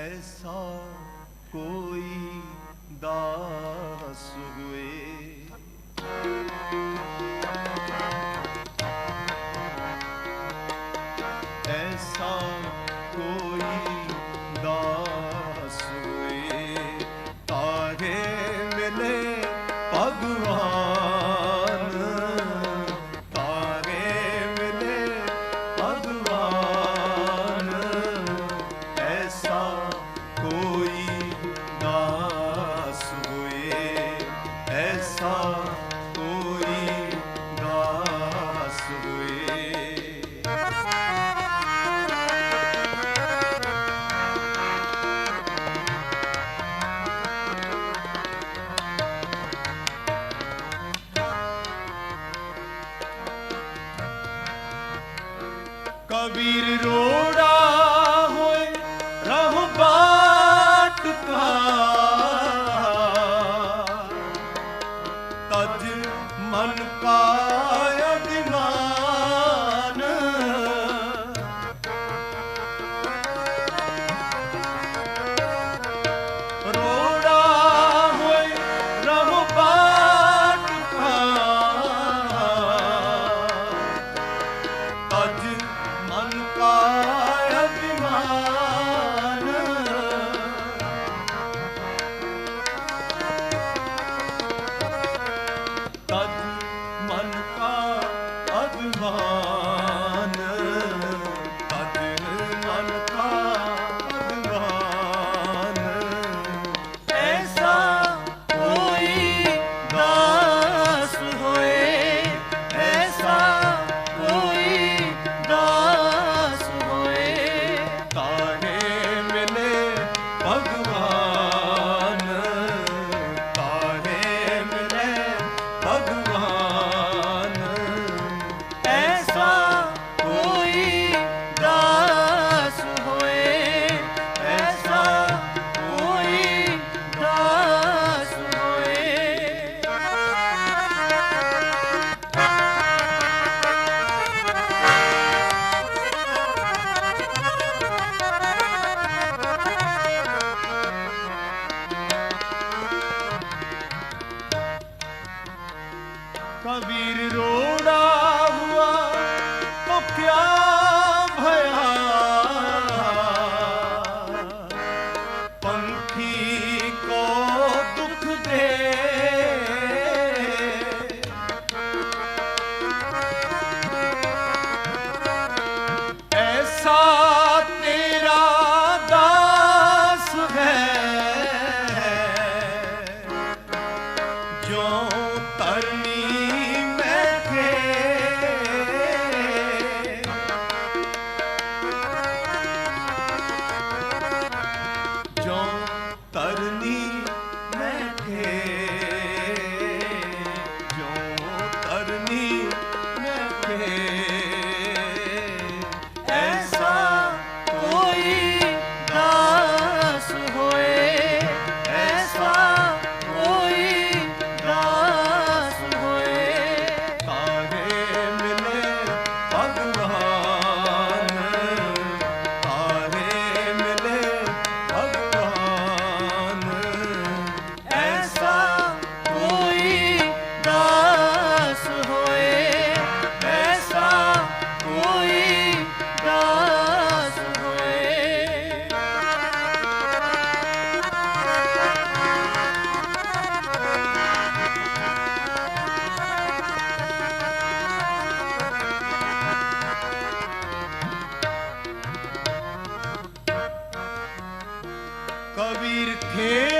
ਐਸਾ ਕੋਈ ਦਾਸ ਹੋਏ ਐਸਾ ਕੋ ਐਸਾ ਕੋਈ ਕਬੀਰ ਰੋ कबीर रोड़ा Okay.